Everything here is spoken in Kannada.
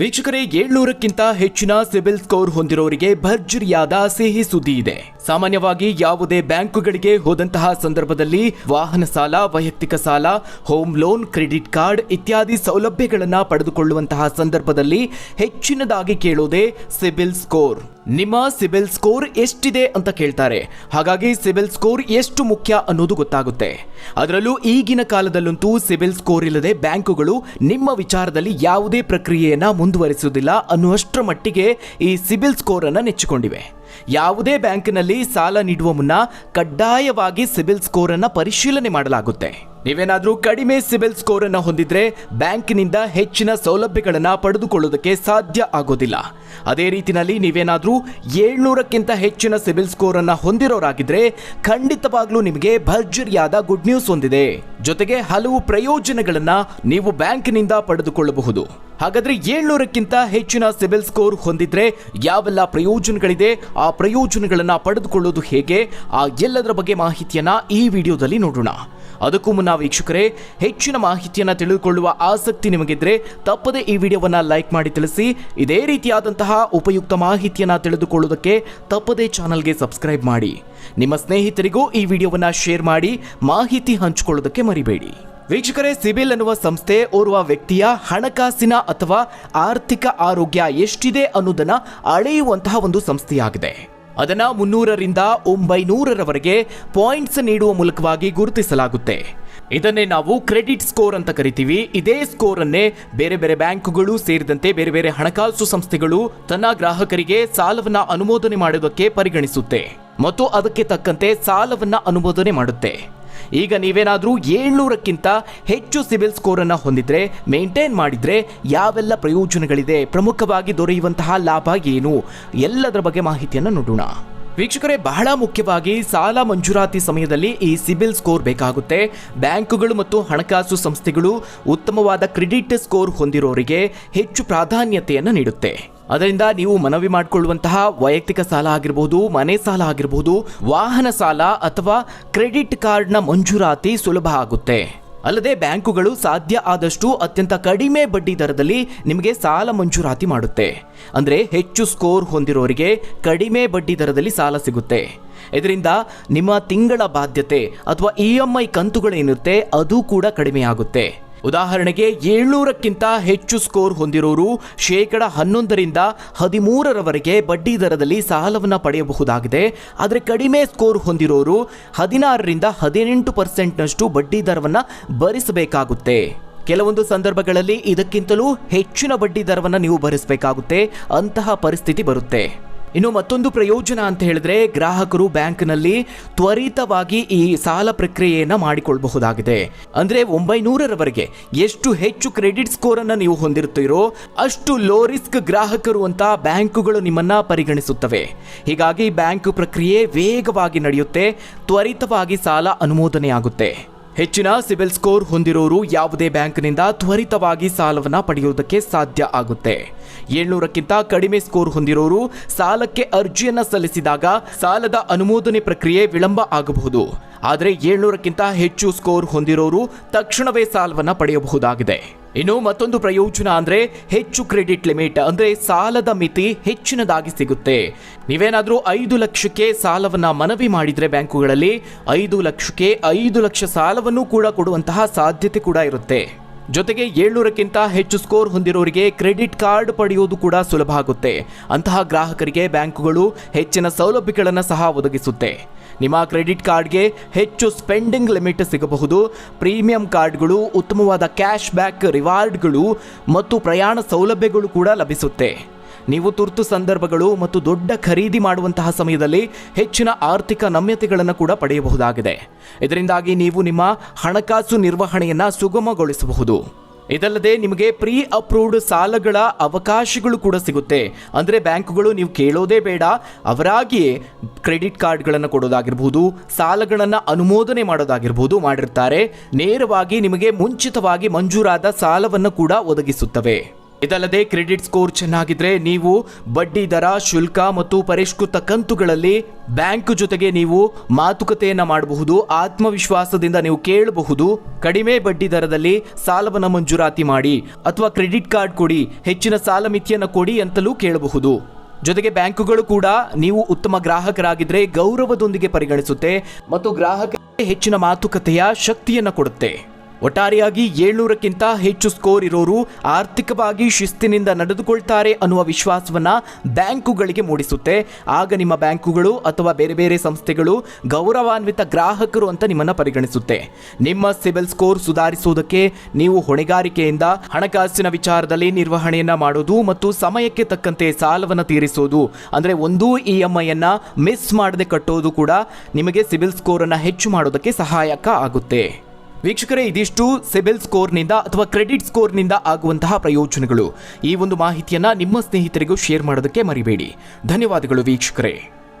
ವೀಕ್ಷಕರೇ, ಏಳ್ನೂರಕ್ಕಿಂತ ಹೆಚ್ಚಿನ ಸಿಬಿಲ್ ಸ್ಕೋರ್ ಹೊಂದಿರೋರಿಗೆ ಭರ್ಜರಿಯಾದ ಸಿಹಿ ಸುದ್ದಿ ಇದೆ. ಸಾಮಾನ್ಯವಾಗಿ ಯಾವುದೇ ಬ್ಯಾಂಕುಗಳಿಗೆ ಹೋದಂತಹ ಸಂದರ್ಭದಲ್ಲಿ ವಾಹನ ಸಾಲ, ವೈಯಕ್ತಿಕ ಸಾಲ, ಹೋಮ್ ಲೋನ್, ಕ್ರೆಡಿಟ್ ಕಾರ್ಡ್ ಇತ್ಯಾದಿ ಸೌಲಭ್ಯಗಳನ್ನು ಪಡೆದುಕೊಳ್ಳುವಂತಹ ಸಂದರ್ಭದಲ್ಲಿ ಹೆಚ್ಚಿನದಾಗಿ ಕೇಳೋದೇ ಸಿಬಿಲ್ ಸ್ಕೋರ್. ನಿಮ್ಮ ಸಿಬಿಲ್ ಸ್ಕೋರ್ ಎಷ್ಟಿದೆ ಅಂತ ಕೇಳ್ತಾರೆ. ಹಾಗಾಗಿ ಸಿಬಿಲ್ ಸ್ಕೋರ್ ಎಷ್ಟು ಮುಖ್ಯ ಅನ್ನೋದು ಗೊತ್ತಾಗುತ್ತೆ. ಅದರಲ್ಲೂ ಈಗಿನ ಕಾಲದಲ್ಲಂತೂ ಸಿಬಿಲ್ ಸ್ಕೋರ್ ಇಲ್ಲದೆ ಬ್ಯಾಂಕುಗಳು ನಿಮ್ಮ ವಿಚಾರದಲ್ಲಿ ಯಾವುದೇ ಪ್ರಕ್ರಿಯೆಯನ್ನು ಮುಂದುವರಿಸುವುದಿಲ್ಲ ಅನ್ನುವಷ್ಟರ ಮಟ್ಟಿಗೆ ಈ ಸಿಬಿಲ್ ಸ್ಕೋರ್ ಅನ್ನು ನೆಚ್ಚಿಕೊಂಡಿವೆ. ಯಾವುದೇ ಬ್ಯಾಂಕಿನಲ್ಲಿ ಸಾಲ ನೀಡುವ ಮುನ್ನ ಕಡ್ಡಾಯವಾಗಿ ಸಿಬಿಲ್ ಸ್ಕೋರ್ ಅನ್ನು ಪರಿಶೀಲನೆ ಮಾಡಲಾಗುತ್ತೆ. ನೀವೇನಾದ್ರೂ ಕಡಿಮೆ ಸಿಬಿಲ್ ಸ್ಕೋರ್ ಅನ್ನು ಹೊಂದಿದ್ರೆ ಬ್ಯಾಂಕಿನಿಂದ ಹೆಚ್ಚಿನ ಸೌಲಭ್ಯಗಳನ್ನು ಪಡೆದುಕೊಳ್ಳೋದಕ್ಕೆ ಸಾಧ್ಯ ಆಗೋದಿಲ್ಲ. ಅದೇ ರೀತಿನಲ್ಲಿ ನೀವೇನಾದರೂ ಏಳ್ನೂರಕ್ಕಿಂತ ಹೆಚ್ಚಿನ ಸಿಬಿಲ್ ಸ್ಕೋರ್ ಅನ್ನು ಹೊಂದಿರೋರಾಗಿದ್ರೆ ಖಂಡಿತವಾಗ್ಲೂ ನಿಮಗೆ ಭರ್ಜರಿಯಾದ ಗುಡ್ ನ್ಯೂಸ್ ಹೊಂದಿದೆ ಜೊತೆಗೆ ಹಲವು ಪ್ರಯೋಜನಗಳನ್ನು ನೀವು ಬ್ಯಾಂಕಿನಿಂದ ಪಡೆದುಕೊಳ್ಳಬಹುದು. ಹಾಗಾದ್ರೆ ಏಳ್ನೂರಕ್ಕಿಂತ ಹೆಚ್ಚಿನ ಸಿಬಿಲ್ ಸ್ಕೋರ್ ಹೊಂದಿದ್ರೆ ಯಾವೆಲ್ಲ ಪ್ರಯೋಜನಗಳಿದೆ? ಆ ಪ್ರಯೋಜನಗಳನ್ನು ಪಡೆದುಕೊಳ್ಳೋದು ಹೇಗೆ? ಆ ಎಲ್ಲದರ ಬಗ್ಗೆ ಮಾಹಿತಿಯನ್ನ ಈ ವಿಡಿಯೋದಲ್ಲಿ ನೋಡೋಣ. ಅದಕ್ಕೂ ಮುನ್ನ ವೀಕ್ಷಕರೇ, ಹೆಚ್ಚಿನ ಮಾಹಿತಿಯನ್ನು ತಿಳಿದುಕೊಳ್ಳುವ ಆಸಕ್ತಿ ನಿಮಗಿದ್ರೆ ತಪ್ಪದೆ ಈ ವಿಡಿಯೋವನ್ನು ಲೈಕ್ ಮಾಡಿ ತಿಳಿಸಿ. ಇದೇ ರೀತಿಯಾದಂತಹ ಉಪಯುಕ್ತ ಮಾಹಿತಿಯನ್ನು ತಿಳಿದುಕೊಳ್ಳುವುದಕ್ಕೆ ತಪ್ಪದೆ ಚಾನಲ್ಗೆ ಸಬ್ಸ್ಕ್ರೈಬ್ ಮಾಡಿ. ನಿಮ್ಮ ಸ್ನೇಹಿತರಿಗೂ ಈ ವಿಡಿಯೋವನ್ನು ಶೇರ್ ಮಾಡಿ, ಮಾಹಿತಿ ಹಂಚಿಕೊಳ್ಳುವುದಕ್ಕೆ ಮರಿಬೇಡಿ. ವೀಕ್ಷಕರೇ, ಸಿಬಿಲ್ ಅನ್ನುವ ಸಂಸ್ಥೆ ಓರ್ವ ವ್ಯಕ್ತಿಯ ಹಣಕಾಸಿನ ಅಥವಾ ಆರ್ಥಿಕ ಆರೋಗ್ಯ ಎಷ್ಟಿದೆ ಅನ್ನೋದನ್ನು ಅಳೆಯುವಂತಹ ಒಂದು ಸಂಸ್ಥೆಯಾಗಿದೆ. ಅದನ್ನ ಮುನ್ನೂರರಿಂದ ಒಂಬೈನೂರರವರೆಗೆ ಪಾಯಿಂಟ್ಸ್ ನೀಡುವ ಮೂಲಕವಾಗಿ ಗುರುತಿಸಲಾಗುತ್ತೆ. ಇದನ್ನೇ ನಾವು ಕ್ರೆಡಿಟ್ ಸ್ಕೋರ್ ಅಂತ ಕರಿತೀವಿ. ಇದೇ ಸ್ಕೋರ್ ಅನ್ನೇ ಬೇರೆ ಬೇರೆ ಬ್ಯಾಂಕುಗಳು ಸೇರಿದಂತೆ ಬೇರೆ ಬೇರೆ ಹಣಕಾಸು ಸಂಸ್ಥೆಗಳು ತನ್ನ ಗ್ರಾಹಕರಿಗೆ ಸಾಲವನ್ನ ಅನುಮೋದನೆ ಮಾಡುವುದಕ್ಕೆ ಪರಿಗಣಿಸುತ್ತೆ. ಮತ್ತು ಅದಕ್ಕೆ ತಕ್ಕಂತೆ ಸಾಲವನ್ನ ಅನುಮೋದನೆ ಮಾಡುತ್ತೆ. ಈಗ ನೀವೇನಾದರೂ ಏಳ್ನೂರಕ್ಕಿಂತ ಹೆಚ್ಚು ಸಿವಿಲ್ ಸ್ಕೋರನ್ನು ಹೊಂದಿದ್ರೆ, ಮೇಂಟೈನ್ ಮಾಡಿದರೆ ಯಾವೆಲ್ಲ ಪ್ರಯೋಜನಗಳಿದೆ? ಪ್ರಮುಖವಾಗಿ ದೊರೆಯುವಂತಹ ಲಾಭ ಏನು? ಎಲ್ಲದರ ಬಗ್ಗೆ ಮಾಹಿತಿಯನ್ನು ನೋಡೋಣ. ವೀಕ್ಷಕರೇ, ಬಹಳ ಮುಖ್ಯವಾಗಿ ಸಾಲ ಮಂಜೂರಾತಿ ಸಮಯದಲ್ಲಿ ಈ ಸಿಬಿಲ್ ಸ್ಕೋರ್ ಬೇಕಾಗುತ್ತೆ. ಬ್ಯಾಂಕುಗಳು ಮತ್ತು ಹಣಕಾಸು ಸಂಸ್ಥೆಗಳು ಉತ್ತಮವಾದ ಕ್ರೆಡಿಟ್ ಸ್ಕೋರ್ ಹೊಂದಿರೋರಿಗೆ ಹೆಚ್ಚು ಪ್ರಾಧಾನ್ಯತೆಯನ್ನು ನೀಡುತ್ತೆ. ಅದರಿಂದ ನೀವು ಮನವಿ ಮಾಡಿಕೊಳ್ಳುವಂತಹ ವೈಯಕ್ತಿಕ ಸಾಲ ಆಗಿರಬಹುದು ಮನೆ ಸಾಲ ಆಗಿರಬಹುದು ವಾಹನ ಸಾಲ ಅಥವಾ ಕ್ರೆಡಿಟ್ ಕಾರ್ಡ್ನ ಮಂಜೂರಾತಿ ಸುಲಭ ಆಗುತ್ತೆ. ಅಲ್ಲದೆ ಬ್ಯಾಂಕುಗಳು ಸಾಧ್ಯ ಆದಷ್ಟು ಅತ್ಯಂತ ಕಡಿಮೆ ಬಡ್ಡಿ ದರದಲ್ಲಿ ನಿಮಗೆ ಸಾಲ ಮಂಜೂರಾತಿ ಮಾಡುತ್ತೆ. ಅಂದರೆ ಹೆಚ್ಚು ಸ್ಕೋರ್ ಹೊಂದಿರೋರಿಗೆ ಕಡಿಮೆ ಬಡ್ಡಿ ದರದಲ್ಲಿ ಸಾಲ ಸಿಗುತ್ತೆ. ಇದರಿಂದ ನಿಮ್ಮ ತಿಂಗಳ ಬಾಧ್ಯತೆ ಅಥವಾ ಇ ಎಂ ಐ ಕಂತುಗಳೇನಿರುತ್ತೆ ಅದು ಕೂಡ ಕಡಿಮೆ ಆಗುತ್ತೆ ಉದಾಹರಣೆಗೆ ಏಳ್ನೂರಕ್ಕಿಂತ ಹೆಚ್ಚು ಸ್ಕೋರ್ ಹೊಂದಿರೋರು ಶೇಕಡ ಹನ್ನೊಂದರಿಂದ ಹದಿಮೂರರವರೆಗೆ ಬಡ್ಡಿ ದರದಲ್ಲಿ ಸಾಲವನ್ನು ಪಡೆಯಬಹುದಾಗಿದೆ. ಆದರೆ ಕಡಿಮೆ ಸ್ಕೋರ್ ಹೊಂದಿರೋರು ಹದಿನಾರರಿಂದ ಹದಿನೆಂಟು ಪರ್ಸೆಂಟ್ನಷ್ಟು ಬಡ್ಡಿ ದರವನ್ನು ಭರಿಸಬೇಕಾಗುತ್ತೆ. ಕೆಲವೊಂದು ಸಂದರ್ಭಗಳಲ್ಲಿ ಇದಕ್ಕಿಂತಲೂ ಹೆಚ್ಚಿನ ಬಡ್ಡಿ ದರವನ್ನು ನೀವು ಭರಿಸಬೇಕಾಗುತ್ತೆ. ಅಂತಹ ಪರಿಸ್ಥಿತಿ ಬರುತ್ತೆ. ಇನ್ನು ಮತ್ತೊಂದು ಪ್ರಯೋಜನ ಅಂತ ಹೇಳಿದ್ರೆ ಗ್ರಾಹಕರು ಬ್ಯಾಂಕ್ನಲ್ಲಿ ತ್ವರಿತವಾಗಿ ಈ ಸಾಲ ಪ್ರಕ್ರಿಯೆಯನ್ನು ಮಾಡಿಕೊಳ್ಳಬಹುದಾಗಿದೆ ಅಂದ್ರೆ ಒಂಬೈನೂರರವರೆಗೆ ಎಷ್ಟು ಹೆಚ್ಚು ಕ್ರೆಡಿಟ್ ಸ್ಕೋರ್ ಅನ್ನು ನೀವು ಹೊಂದಿರುತ್ತೀರೋ ಅಷ್ಟು ಲೋ ರಿಸ್ಕ್ ಗ್ರಾಹಕರು ಅಂತ ಬ್ಯಾಂಕುಗಳು ನಿಮ್ಮನ್ನ ಪರಿಗಣಿಸುತ್ತವೆ. ಹೀಗಾಗಿ ಬ್ಯಾಂಕ್ ಪ್ರಕ್ರಿಯೆ ವೇಗವಾಗಿ ನಡೆಯುತ್ತೆ, ತ್ವರಿತವಾಗಿ ಸಾಲ ಅನುಮೋದನೆಯಾಗುತ್ತೆ. ಹೆಚ್ಚಿನ ಸಿಬಿಲ್ ಸ್ಕೋರ್ ಹೊಂದಿರೋರು ಯಾವುದೇ ಬ್ಯಾಂಕ್ನಿಂದ ತ್ವರಿತವಾಗಿ ಸಾಲವನ್ನು ಪಡೆಯುವುದಕ್ಕೆ ಸಾಧ್ಯ ಆಗುತ್ತೆ. ಏಳ್ನೂರಕ್ಕಿಂತ ಕಡಿಮೆ ಸ್ಕೋರ್ ಹೊಂದಿರೋರು ಸಾಲಕ್ಕೆ ಅರ್ಜಿಯನ್ನು ಸಲ್ಲಿಸಿದಾಗ ಸಾಲದ ಅನುಮೋದನೆ ಪ್ರಕ್ರಿಯೆ ವಿಳಂಬ ಆಗಬಹುದು. ಆದರೆ ಏಳ್ನೂರಕ್ಕಿಂತ ಹೆಚ್ಚು ಸ್ಕೋರ್ ಹೊಂದಿರೋರು ತಕ್ಷಣವೇ ಸಾಲವನ್ನು ಪಡೆಯಬಹುದಾಗಿದೆ. ಇನ್ನು ಮತ್ತೊಂದು ಪ್ರಯೋಜನ ಅಂದ್ರೆ ಹೆಚ್ಚು ಕ್ರೆಡಿಟ್ ಲಿಮಿಟ್, ಅಂದ್ರೆ ಸಾಲದ ಮಿತಿ ಹೆಚ್ಚಿನದಾಗಿ ಸಿಗುತ್ತೆ. ನೀವೇನಾದ್ರೂ ಐದು ಲಕ್ಷಕ್ಕೆ ಸಾಲವನ್ನ ಮನವಿ ಮಾಡಿದ್ರೆ ಬ್ಯಾಂಕುಗಳಲ್ಲಿ, ಐದು ಲಕ್ಷಕ್ಕೆ ಐದು ಲಕ್ಷ ಸಾಲವನ್ನು ಕೂಡ ಕೊಡುವಂತಹ ಸಾಧ್ಯತೆ ಕೂಡ ಇರುತ್ತೆ. ಜೊತೆಗೆ ಏಳ್ನೂರಕ್ಕಿಂತ ಹೆಚ್ಚು ಸ್ಕೋರ್ ಹೊಂದಿರೋರಿಗೆ ಕ್ರೆಡಿಟ್ ಕಾರ್ಡ್ ಪಡೆಯುವುದು ಕೂಡ ಸುಲಭ ಆಗುತ್ತೆ. ಅಂತಹ ಗ್ರಾಹಕರಿಗೆ ಬ್ಯಾಂಕುಗಳು ಹೆಚ್ಚಿನ ಸೌಲಭ್ಯಗಳನ್ನು ಸಹ ಒದಗಿಸುತ್ತೆ. ನಿಮ್ಮ ಕ್ರೆಡಿಟ್ ಕಾರ್ಡ್ಗೆ ಹೆಚ್ಚು ಸ್ಪೆಂಡಿಂಗ್ ಲಿಮಿಟ್ ಸಿಗಬಹುದು. ಪ್ರೀಮಿಯಂ ಕಾರ್ಡ್ಗಳು, ಉತ್ತಮವಾದ ಕ್ಯಾಶ್ ಬ್ಯಾಕ್ ರಿವಾರ್ಡ್ಗಳು ಮತ್ತು ಪ್ರಯಾಣ ಸೌಲಭ್ಯಗಳು ಕೂಡ ಲಭಿಸುತ್ತೆ. ನೀವು ತುರ್ತು ಸಂದರ್ಭಗಳು ಮತ್ತು ದೊಡ್ಡ ಖರೀದಿ ಮಾಡುವಂತಹ ಸಮಯದಲ್ಲಿ ಹೆಚ್ಚಿನ ಆರ್ಥಿಕ ನಮ್ಯತೆಗಳನ್ನು ಕೂಡ ಪಡೆಯಬಹುದಾಗಿದೆ. ಇದರಿಂದಾಗಿ ನೀವು ನಿಮ್ಮ ಹಣಕಾಸು ನಿರ್ವಹಣೆಯನ್ನು ಸುಗಮಗೊಳಿಸಬಹುದು. ಇದಲ್ಲದೆ ನಿಮಗೆ ಪ್ರೀ ಅಪ್ರೂವ್ಡ್ ಸಾಲಗಳ ಅವಕಾಶಗಳು ಕೂಡ ಸಿಗುತ್ತೆ. ಅಂದರೆ ಬ್ಯಾಂಕುಗಳು ನೀವು ಕೇಳೋದೇ ಬೇಡ. ಅವರಾಗಿಯೇ ಕ್ರೆಡಿಟ್ ಕಾರ್ಡ್ಗಳನ್ನು ಕೊಡೋದಾಗಿರ್ಬೋದು, ಸಾಲಗಳನ್ನು ಅನುಮೋದನೆ ಮಾಡೋದಾಗಿರ್ಬೋದು ಮಾಡಿರ್ತಾರೆ. ನೇರವಾಗಿ ನಿಮಗೆ ಮುಂಚಿತವಾಗಿ ಮಂಜೂರಾದ ಸಾಲವನ್ನು ಕೂಡ ಒದಗಿಸುತ್ತವೆ. ಇದಲ್ಲದೆ ಕ್ರೆಡಿಟ್ ಸ್ಕೋರ್ ಚೆನ್ನಾಗಿದ್ರೆ ನೀವು ಬಡ್ಡಿ ದರ, ಶುಲ್ಕ ಮತ್ತು ಪರಿಷ್ಕೃತ ಕಂತುಗಳಲ್ಲಿ ಬ್ಯಾಂಕ್ ಜೊತೆಗೆ ನೀವು ಮಾತುಕತೆಯನ್ನ ಮಾಡಬಹುದು, ಆತ್ಮವಿಶ್ವಾಸದಿಂದ ನೀವು ಕೇಳಬಹುದು, ಕಡಿಮೆ ಬಡ್ಡಿ ದರದಲ್ಲಿ ಸಾಲವನ್ನು ಮಂಜೂರಾತಿ ಮಾಡಿ ಅಥವಾ ಕ್ರೆಡಿಟ್ ಕಾರ್ಡ್ ಕೊಡಿ, ಹೆಚ್ಚಿನ ಸಾಲ ಮಿತಿಯನ್ನು ಕೊಡಿ ಅಂತಲೂ ಕೇಳಬಹುದು. ಜೊತೆಗೆ ಬ್ಯಾಂಕುಗಳು ಕೂಡ ನೀವು ಉತ್ತಮ ಗ್ರಾಹಕರಾಗಿದ್ರೆ ಗೌರವದೊಂದಿಗೆ ಪರಿಗಣಿಸುತ್ತೆ ಮತ್ತು ಗ್ರಾಹಕರಿಗೆ ಹೆಚ್ಚಿನ ಮಾತುಕತೆಯ ಶಕ್ತಿಯನ್ನು ಕೊಡುತ್ತೆ. ಒಟ್ಟಾರೆಯಾಗಿ ಏಳ್ನೂರಕ್ಕಿಂತ ಹೆಚ್ಚು ಸ್ಕೋರ್ ಇರೋರು ಆರ್ಥಿಕವಾಗಿ ಶಿಸ್ತಿನಿಂದ ನಡೆದುಕೊಳ್ತಾರೆ ಅನ್ನುವ ವಿಶ್ವಾಸವನ್ನ ಬ್ಯಾಂಕುಗಳಿಗೆ ಮೂಡಿಸುತ್ತೆ. ಆಗ ನಿಮ್ಮ ಬ್ಯಾಂಕುಗಳು ಅಥವಾ ಬೇರೆ ಬೇರೆ ಸಂಸ್ಥೆಗಳು ಗೌರವಾನ್ವಿತ ಗ್ರಾಹಕರು ಅಂತ ನಿಮ್ಮನ್ನ ಪರಿಗಣಿಸುತ್ತೆ. ನಿಮ್ಮ ಸಿಬಿಲ್ ಸ್ಕೋರ್ ಸುಧಾರಿಸುವುದಕ್ಕೆ ನೀವು ಹೊಣೆಗಾರಿಕೆಯಿಂದ ಹಣಕಾಸಿನ ವಿಚಾರದಲ್ಲಿ ನಿರ್ವಹಣೆಯನ್ನ ಮಾಡೋದು ಮತ್ತು ಸಮಯಕ್ಕೆ ತಕ್ಕಂತೆ ಸಾಲವನ್ನು ತೀರಿಸೋದು, ಅಂದ್ರೆ ಒಂದೂ ಇ ಎಂ ಐಯನ್ನ ಮಿಸ್ ಮಾಡದೆ ಕಟ್ಟೋದು ಕೂಡ ನಿಮಗೆ ಸಿಬಿಲ್ ಸ್ಕೋರ್ ಅನ್ನ ಹೆಚ್ಚು ಮಾಡೋದಕ್ಕೆ ಸಹಾಯಕ ಆಗುತ್ತೆ. ವೀಕ್ಷಕರೇ, ಇದಿಷ್ಟು ಸಿಬಿಲ್ ಸ್ಕೋರ್ನಿಂದ ಅಥವಾ ಕ್ರೆಡಿಟ್ ಸ್ಕೋರ್ನಿಂದ ಆಗುವಂತಹ ಪ್ರಯೋಜನಗಳು. ಈ ಒಂದು ಮಾಹಿತಿಯನ್ನು ನಿಮ್ಮ ಸ್ನೇಹಿತರಿಗೂ ಶೇರ್ ಮಾಡೋದಕ್ಕೆ ಮರಿಬೇಡಿ. ಧನ್ಯವಾದಗಳು ವೀಕ್ಷಕರೇ.